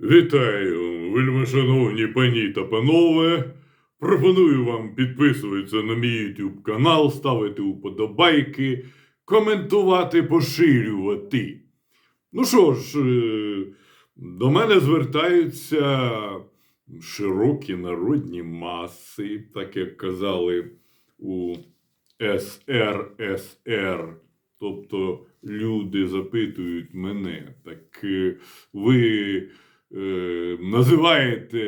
Вітаю, вельмишановні пані та панове. Пропоную вам підписуватися на мій YouTube канал, ставити уподобайки, коментувати, поширювати. Ну що ж, е, до мене звертаються широкі народні маси, так як казали у СРСР. Тобто люди запитують мене, так е, ви називаєте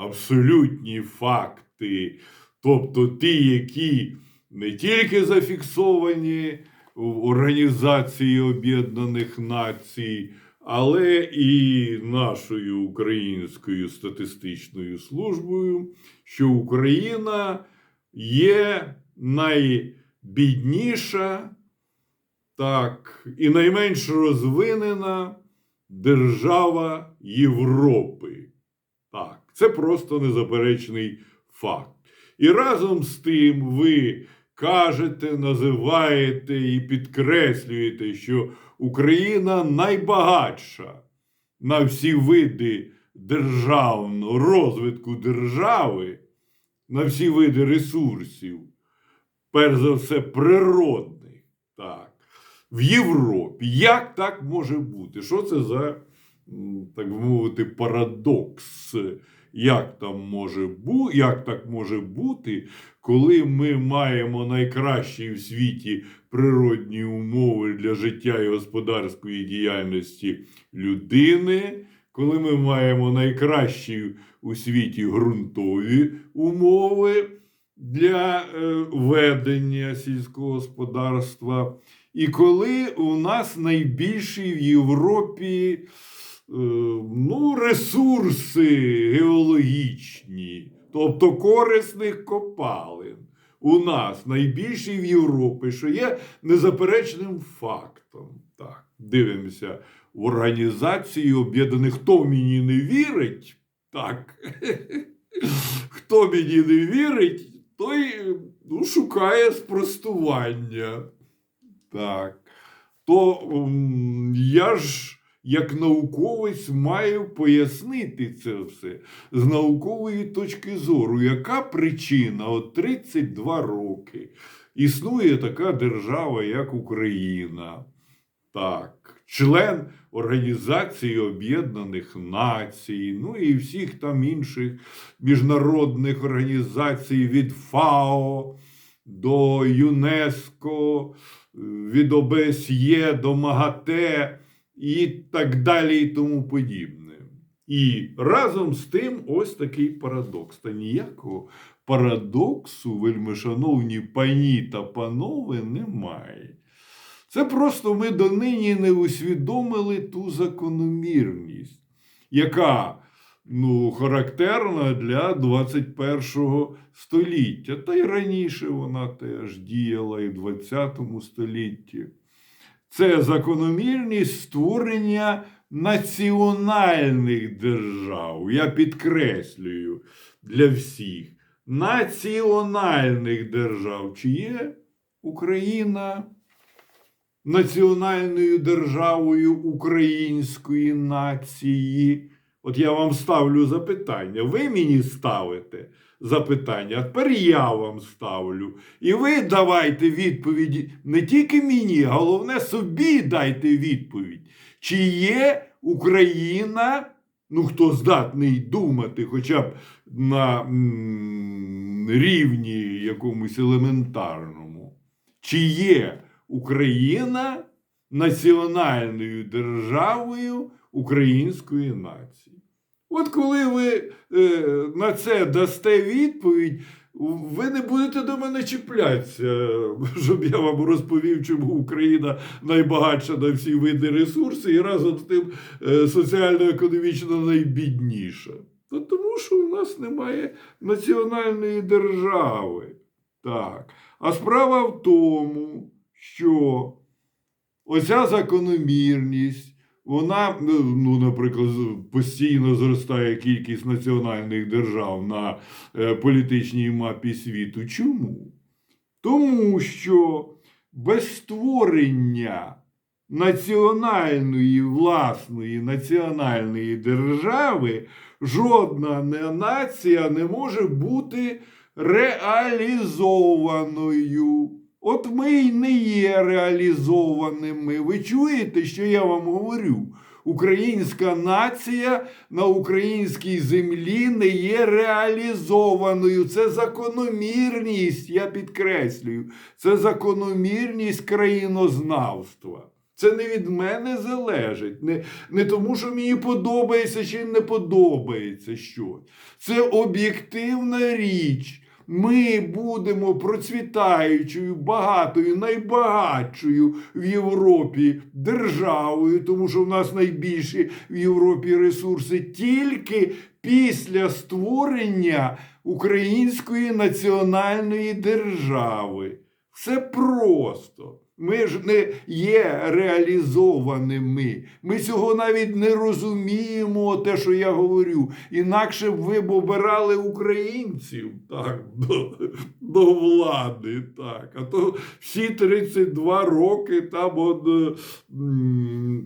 абсолютні факти, тобто ті, які не тільки зафіксовані в Організації Об'єднаних Націй, але і нашою українською статистичною службою, що Україна є найбідніша, так, і найменш розвинена держава Європи. Так, це просто незаперечний факт. І разом з тим ви кажете, називаєте і підкреслюєте, що Україна найбагатша на всі види державного розвитку держави, на всі види ресурсів, перш за все, природних. В Європі. Як так може бути? Що це за, так би мовити, парадокс? Як там може бу... як так може бути, коли ми маємо найкращі в світі природні умови для життя і господарської діяльності людини, коли ми маємо найкращі у світі ґрунтові умови для е, ведення сільського господарства, і коли у нас найбільші в Європі е, ну, ресурси геологічні, тобто корисних копалин. У нас найбільші в Європі, що є незаперечним фактом. Так, дивимося в Організації Об'єднаних. Хто мені не вірить? Так. Хто мені не вірить, той ну, шукає спростування. Так. То я ж, як науковець, маю пояснити це все з наукової точки зору, яка причина? От 32 роки. Існує така держава, як Україна. Так, член Організації Об'єднаних Націй, ну і всіх там інших міжнародних організацій від ФАО до ЮНЕСКО, від ОБСЄ до МАГАТЕ і так далі, і тому подібне. І разом з тим ось такий парадокс. Та ніякого парадоксу, вельмишановні пані та панове, немає. Це просто ми донині не усвідомили ту закономірність, яка ну, характерна для 21 століття. Та й раніше вона теж діяла і в 20 столітті. Це закономірність створення національних держав. Я підкреслюю для всіх. Національних держав. Чи є Україна національною державою української нації? От я вам ставлю запитання. Ви мені ставите запитання, а тепер я вам ставлю. І ви давайте відповіді не тільки мені, головне собі дайте відповідь. Чи є Україна, ну хто здатний думати, хоча б на м, рівні якомусь елементарному, чи є Україна національною державою української нації? От коли ви е, на це дасте відповідь, ви не будете до мене чіплятися, щоб я вам розповів, чому Україна найбагатша на всі види ресурси і разом з тим е, соціально-економічно найбідніша. Та тому що у нас немає національної держави. Так. А справа в тому, що оця закономірність вона, ну, наприклад, постійно зростає кількість національних держав на е, політичній мапі світу. Чому? Тому що без створення національної власної національної держави жодна нація не може бути реалізованою. От ми й не є реалізованими. Ви чуєте, що я вам говорю? Українська нація на українській землі не є реалізованою. Це закономірність, я підкреслюю, це закономірність країнознавства. Це не від мене залежить. Не, не тому, що мені подобається чи не подобається щось. Це об'єктивна річ. Ми будемо процвітаючою, багатою, найбагатшою в Європі державою, тому що в нас найбільші в Європі ресурси тільки після створення Української національної держави. Все просто. Ми ж не є реалізованими. Ми цього навіть не розуміємо, те, що я говорю. Інакше б ви б обирали українців так, до, до влади. Так. А то всі 32 роки там от, е,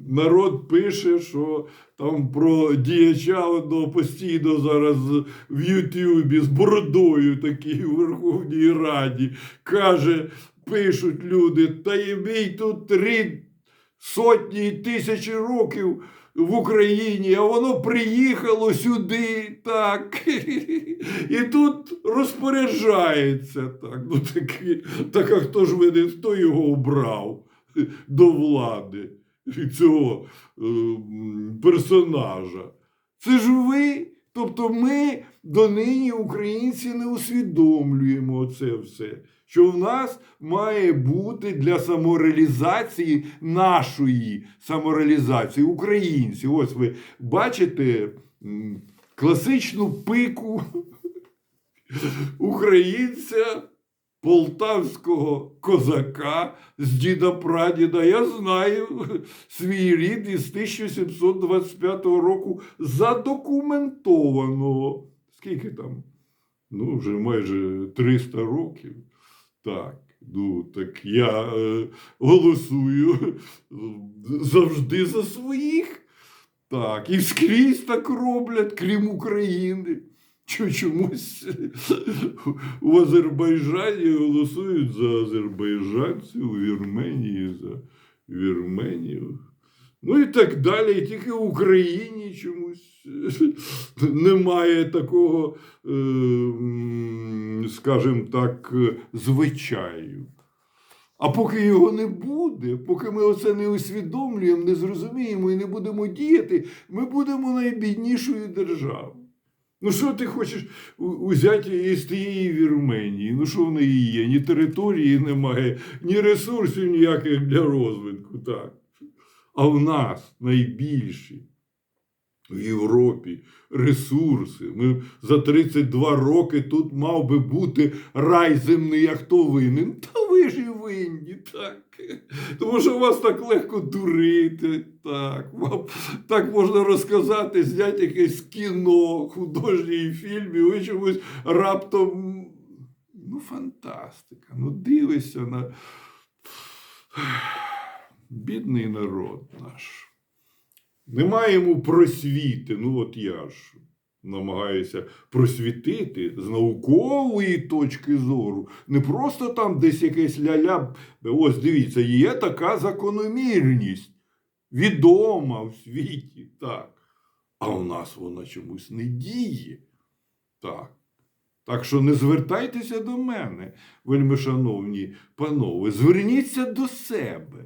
народ пише, що там про діяча одного постійно зараз в Ютубі з бородою такий у Верховній Раді каже пишуть люди, та єбій тут три сотні і тисячі років в Україні, а воно приїхало сюди, так. І тут розпоряджається так. Ну, такі, так а хто ж винен, хто його обрав до влади, цього е, персонажа? Це ж ви. Тобто ми донині, українці, не усвідомлюємо це все. Що в нас має бути для самореалізації нашої самореалізації українців. Ось ви бачите класичну пику українця, полтавського козака з діда прадіда. Я знаю свій рід із 1725 року задокументованого. Скільки там? Ну, вже майже 300 років. Так, ну так я е, голосую завжди за своїх. Так, і скрізь так роблять, крім України. Чо- Чомусь у Азербайджані голосують за азербайджанців, у Вірменії за Вірменію. Ну і так далі. І тільки в Україні чомусь немає такого, е, скажімо так, звичаю. А поки його не буде, поки ми оце не усвідомлюємо, не зрозуміємо і не будемо діяти, ми будемо найбіднішою державою. Ну, що ти хочеш узяти із тієї Вірменії? Ну, що в неї є? Ні території немає, ні ресурсів ніяких для розвитку. Так. А в нас найбільші в Європі ресурси. Ми за 32 роки тут мав би бути рай земний, а хто винен? Та ви ж і винні, так. Тому що вас так легко дурити, так. Вам так можна розказати, зняти якесь кіно, художній фільм, і ви чомусь раптом. Ну, фантастика. Ну, дивишся на бідний народ наш. Немає йому просвіти. Ну, от я ж намагаюся просвітити з наукової точки зору. Не просто там десь якесь ля-ля. Ось дивіться, є така закономірність, відома в світі. Так. А у нас вона чомусь не діє. Так. Так що не звертайтеся до мене, вельми шановні панове, зверніться до себе.